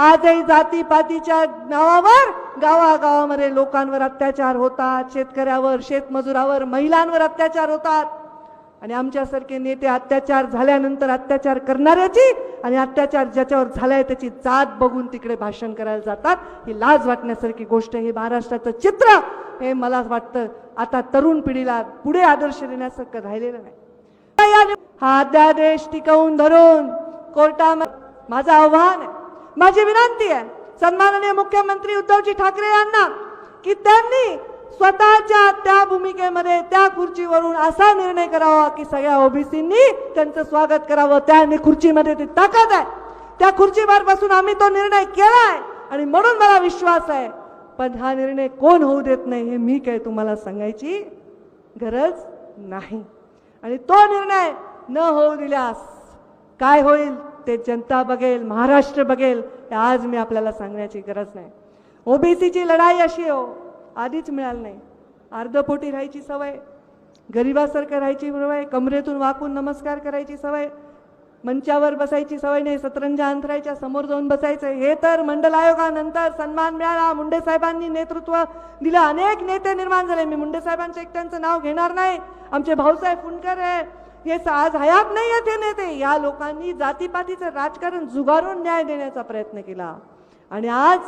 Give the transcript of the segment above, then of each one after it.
आजही जातीपातीच्या नावावर गावागावामध्ये लोकांवर अत्याचार होतात. शेतकऱ्यावर शेतमजुरावर महिलांवर अत्याचार होतात. आणि आमच्यासारखे नेते अत्याचार झाल्यानंतर अत्याचार करणाऱ्याची आणि अत्याचार ज्याच्यावर झालाय त्याची जात बघून तिकडे भाषण करायला जातात. ही लाज वाटण्यासारखी गोष्ट हे महाराष्ट्राचं चित्र हे मला वाटतं आता तरुण पिढीला पुढे आदर्श देण्यासारखं राहिलेलं नाही. हा अध्यादेश टिकवून धरून कोर्टामध्ये माझं आव्हान आहे. माझी विनंती आहे सन्माननीय मुख्यमंत्री उद्धवजी ठाकरे यांना की त्यांनी स्वतःच्या त्या भूमिकेमध्ये त्या खुर्चीवरून असा निर्णय करावा की सगळ्या ओबीसींनी त्यांचं स्वागत करावं. त्या खुर्चीमध्ये ती ताकद आहे. त्या खुर्चीवर बसून आम्ही तो निर्णय केलाय. आणि म्हणून मला विश्वास आहे पण हा निर्णय कोण होऊ देत नाही हे मी काय तुम्हाला सांगायची गरज नाही. आणि तो निर्णय न होऊ दिल्यास काय होईल? ते जनता बघेल महाराष्ट्र बघेल हे आज मी आपल्याला सांगण्याची गरज नाही. ओबीसीची लढाई अशी हो आधीच मिळाली नाही. अर्धपोटी राहायची सवय गरिबासारखं राहायची सवय कमरेतून वाकून नमस्कार करायची सवय मंचावर बसायची सवय नाही सतरंजा अंतरायच्या समोर जाऊन बसायचं हे तर मंडल आयोगानंतर सन्मान मिळाला मुंडे साहेबांनी नेतृत्व दिलं अनेक नेते निर्माण झाले. मी मुंडे एक एकट्यांचं नाव घेणार नाही. आमचे भाऊसाहेब फुंडकर आहे हे आज हयात नाही आहेत नेते. या लोकांनी जातीपातीचं राजकारण जुगारून न्याय देण्याचा प्रयत्न केला. आणि आज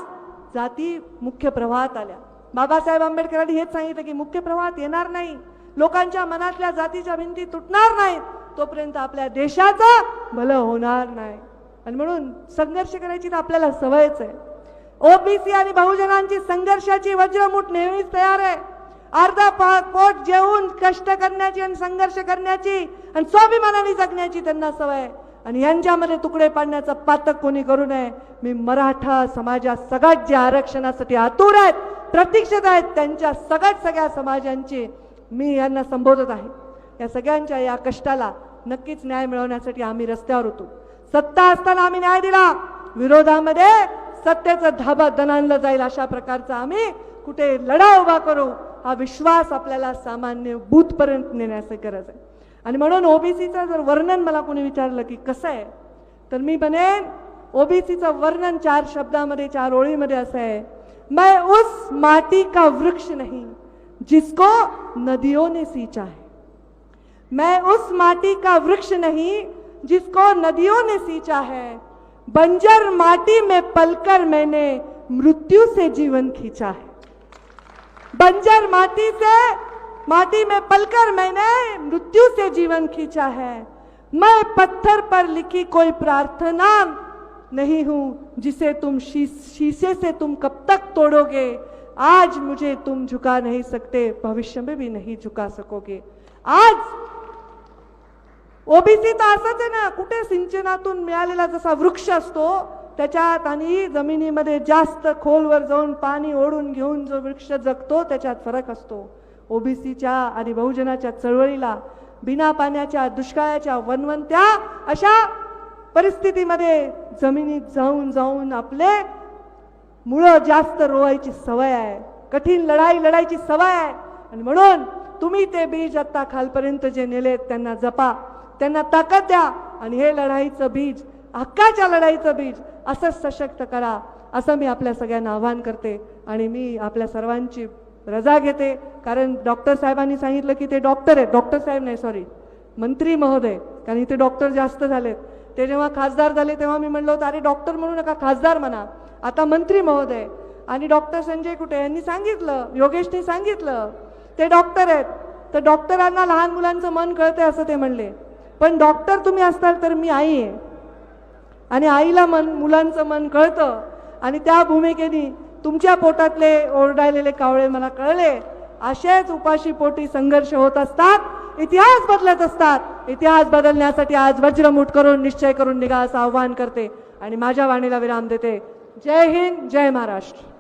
जाती मुख्य प्रवाहात आल्या. बाबासाहेब आंबेडकरांनी हेच सांगितलं की मुख्य प्रवाहात येणार नाही. लोकांच्या मनातल्या जातीच्या भिंती तुटणार नाहीत. तोपर्यंत आपल्या देशाचं भलं होणार नाही. आणि म्हणून संघर्ष करायची तर आपल्याला सवयच आहे. ओबीसी आणि बहुजनांची संघर्षाची वज्रमूठ नेहमीच तयार आहे. अर्धा पा पोट जेवून कष्ट करण्याची आणि संघर्ष करण्याची आणि स्वाभिमानाने जगण्याची त्यांना सवय आहे. आणि यांच्यामध्ये तुकडे पाडण्याचं पातक कोणी करू नये. मी मराठा समाजात सगळ्यात जे आरक्षणासाठी आतुर आहेत प्रतीक्षित आहेत त्यांच्या सगळ्यात सगळ्या समाजांची मी यांना संबोधत आहे. या सगळ्यांच्या या कष्टाला नक्कीच न्याय मिळवण्यासाठी आम्ही रस्त्यावर होतो. सत्ता असताना आम्ही न्याय दिला. विरोधामध्ये सत्तेचं धाबा दणानलं जाईल अशा प्रकारचा आम्ही कुठे लढा उभा करू हा विश्वास आपल्याला सामान्य बूथपर्यंत नेण्याची गरज आहे. आणि म्हणून ओबीसीचं जर वर्णन मला कोणी विचारलं की कसं आहे तर मी बनेन ओबीसीचं वर्णन चार शब्दामध्ये चार ओळीमध्ये असं आहे मैं उस माटी का वृक्ष नहीं जिसको नदियों ने सींचा है। मैं उस माटी का वृक्ष नहीं जिसको नदियों ने सींचा है। बंजर माटी में पलकर मैंने मृत्यु से जीवन खींचा है। बंजर माटी से, माटी में पलकर मैंने मृत्यु से जीवन खींचा है। मैं पत्थर पर लिखी कोई प्रार्थना नहीं हूँ, जिसे तुम शीशे से तुम कब तक तोड़ोगे। आज मुझे तुम झुका नहीं सकते, भविष्य में भी नहीं झुका सकोगे। आज ओबीसी तर असंच आहे ना कुठे सिंचनातून मिळालेला जसा वृक्ष असतो त्याच्यात आणि जमिनीमध्ये जास्त खोलवर जाऊन पाणी ओढून घेऊन जो वृक्ष जगतो त्याच्यात फरक असतो. ओबीसीच्या आणि बहुजनाच्या चळवळीला बिना पाण्याच्या दुष्काळाच्या वनवंत्या अशा परिस्थितीमध्ये जमिनीत जाऊन जाऊन आपले मुळं जास्त रोवायची सवय आहे. कठीण लढाई लढायची सवय आहे. आणि म्हणून तुम्ही ते बीज आत्ता खालपर्यंत जे नेलेत त्यांना जपा. त्यांना ताकद द्या. आणि हे लढाईचं बीज हक्काच्या लढाईचं बीज असंच सशक्त करा असं मी आपल्या सगळ्यांना आवाहन करते आणि मी आपल्या सर्वांची रजा घेते. कारण डॉक्टर साहेबांनी सांगितलं की ते डॉक्टर आहेत. डॉक्टर साहेब नाही सॉरी मंत्री महोदय. कारण इथे डॉक्टर जास्त झालेत. ते जेव्हा खासदार झाले तेव्हा मी म्हणलं होतं अरे डॉक्टर म्हणू नका खासदार म्हणा. आता मंत्री महोदय. आणि डॉक्टर संजय कुटे यांनी सांगितलं योगेशने सांगितलं ते डॉक्टर आहेत. तर डॉक्टरांना लहान मुलांचं मन कळतंय असं ते म्हणले. पण डॉक्टर तुम्ही असताल तर मी आई आहे. आणि आईला मन मुलांचं मन कळतं. आणि त्या भूमिकेने तुमच्या पोटातले ओरडायलेले कावळे मला कळले. असेच उपाशी पोटी संघर्ष होत असतात. इतिहास बदलत असतात. इतिहास बदलण्यासाठी आज वज्रमूठ करून निश्चय करून निघा असं आव्हान करते. आणि माझ्या वाणीला विराम देते. जय हिंद जय महाराष्ट्र.